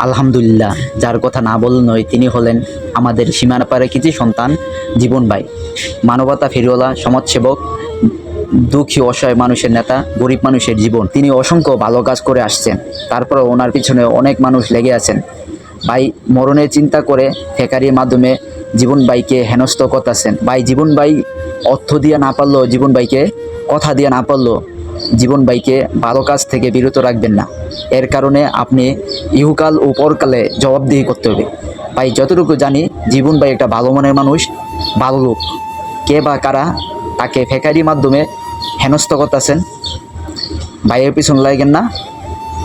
আলহামদুলিল্লাহ, যার কথা না বল নয়, তিনি হলেন আমাদের সীমানা পারে কিছু সন্তান? জীবন ভাই। মানবতা ফেরিওয়ালা, সমাজসেবক, দুঃখী, অসহায় মানুষের নেতা, গরিব মানুষের জীবন। তিনি অসংখ্য ভালো কাজ করে আসছেন। তারপরে ওনার পিছনে অনেক মানুষ লেগে আছেন। ভাই, মরণের চিন্তা করে ফেকারির মাধ্যমে জীবন ভাইকে হেনস্থ করতেছেন। ভাই, জীবন ভাই অর্থ দিয়ে না পারলেও, জীবন ভাইকে কথা দিয়ে না পারলেও জীবন ভাইকে ভালো কাজ থেকে বিরত রাখবেন না। এর কারণে আপনি ইহুকাল ও পরকালে জবাবদিহি করতে হবে। ভাই, যতটুকু জানি, জীবন ভাই একটা ভালো মনের মানুষ, ভালো লোক। কে বা কারা তাকে ফেকারির মাধ্যমে হেনস্থ করতেছেন, ভাইয়ের পিছন লাগেন না।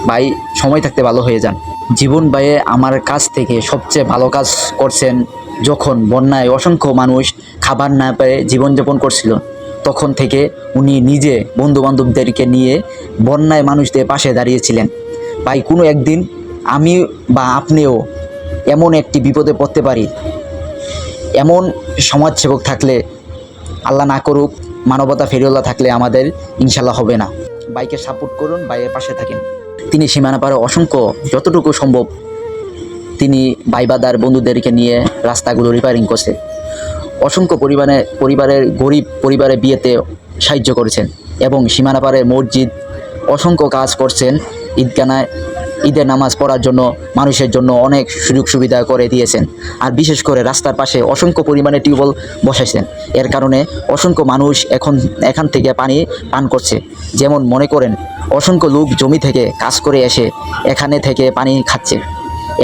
ভাই, সময় থাকতে ভালো হয়ে যান। জীবন ভাইয়ে আমার কাছ থেকে সবচেয়ে ভালো কাজ করছেন যখন বন্যায় অসংখ্য মানুষ খাবার না পেয়ে জীবনযাপন করছিল। তখন থেকে উনি নিজে বন্ধু বান্ধবদেরকে নিয়ে বন্যায় মানুষদের পাশে দাঁড়িয়েছিলেন। ভাই, কোনো একদিন আমি বা আপনিও এমন একটি বিপদে পড়তে পারি। এমন সমাজসেবক থাকলে আল্লাহ না করুক, মানবতা ফেরিওয়ালা থাকলে আমাদের ইনশাল্লাহ হবে না। বাইকে সাপোর্ট করুন বাইয়ের পাশে থাকেন। তিনি সীমানা পারে অসংখ্য, যতটুকু সম্ভব তিনি বাইবাদার বন্ধুদেরকে নিয়ে রাস্তাগুলো রিপেয়ারিং করছে। অসংখ্য পরিমাণে পরিবারের গরিব পরিবারের বিয়েতে সাহায্য করেছেন এবং সীমানা পারে মসজিদ, অসংখ্য কাজ করছেন। ঈদগানায় ঈদের নামাজ পড়ার জন্য, মানুষের জন্য অনেক সুযোগ সুবিধা করে দিয়েছেন। আর বিশেষ করে রাস্তার পাশে অসংখ্য পরিমাণে টিউবওয়েল বসাইছেন। এর কারণে অসংখ্য মানুষ এখন, এখান থেকে পানি পান করছে। যেমন মনে করেন, অসংখ্য লোক জমি থেকে কাজ করে এসে এখানে থেকে পানি খাচ্ছে।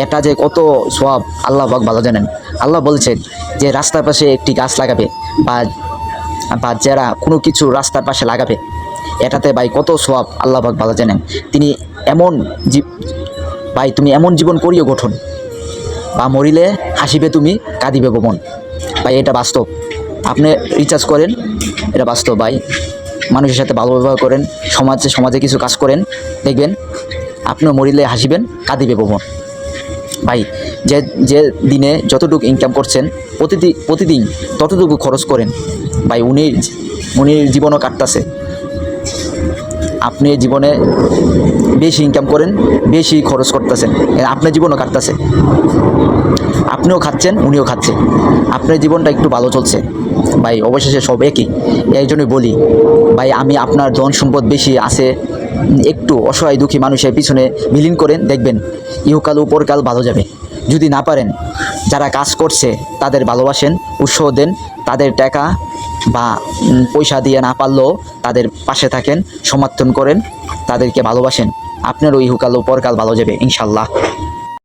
এটা যে কত সব আল্লাহ পাক ভালো জানেন। আল্লাহ বলছেন যে রাস্তার পাশে একটি গাছ লাগাবে বা যারা কোনো কিছু রাস্তার পাশে লাগাবে, এটাতে ভাই কত সব আল্লাহ পাক ভালো জানেন। তিনি এমন ভাই তুমি এমন জীবন করিও গঠন, বা মরিলে হাসিবে তুমি, কাঁদিবে ভবন ভাই এটা বাস্তব। আপনি রিচার্জ করেন, এটা বাস্তব ভাই। মানুষের সাথে ভালো ব্যবহার করেন, সমাজে সমাজে কিছু কাজ করেন, দেখবেন আপনিও মরিলে হাসিবেন, কাঁদিবে ভবন ভাই, যে যে দিনে যতটুকু ইনকাম করছেন প্রতিদিন প্রতিদিন ততটুকু খরচ করেন। ভাই, উনি উনি জীবনও কাটতেছে। আপনি জীবনে বেশি ইনকাম করেন, বেশি খরচ করতেছেন। আপনার জীবনও কাটতেছে। আপনিও খাচ্ছেন, উনিও খাচ্ছে। আপনার জীবনটা একটু ভালো চলছে। ভাই, অবশেষে সব একই। এই জন্যই বলি, ভাই, আমি আপনার ধন সম্পদ বেশি আছে, একটু অসহায় দুঃখী মানুষের পিছনে বিলীন করেন, দেখবেন ইহকাল, উপরকাল ভালো যাবে। যদি না পারেন, যারা কাজ করছে, তাদের ভালোবাসেন, উৎসাহ দেন, তাদের টাকা বা পয়সা দিয়ে না পারলেও তাদের পাশে থাকেন, সমর্থন করেন, তাদেরকে ভালোবাসেন। আপনারও ইহুকাল পরকাল ভালো যাবে, ইনশাল্লাহ।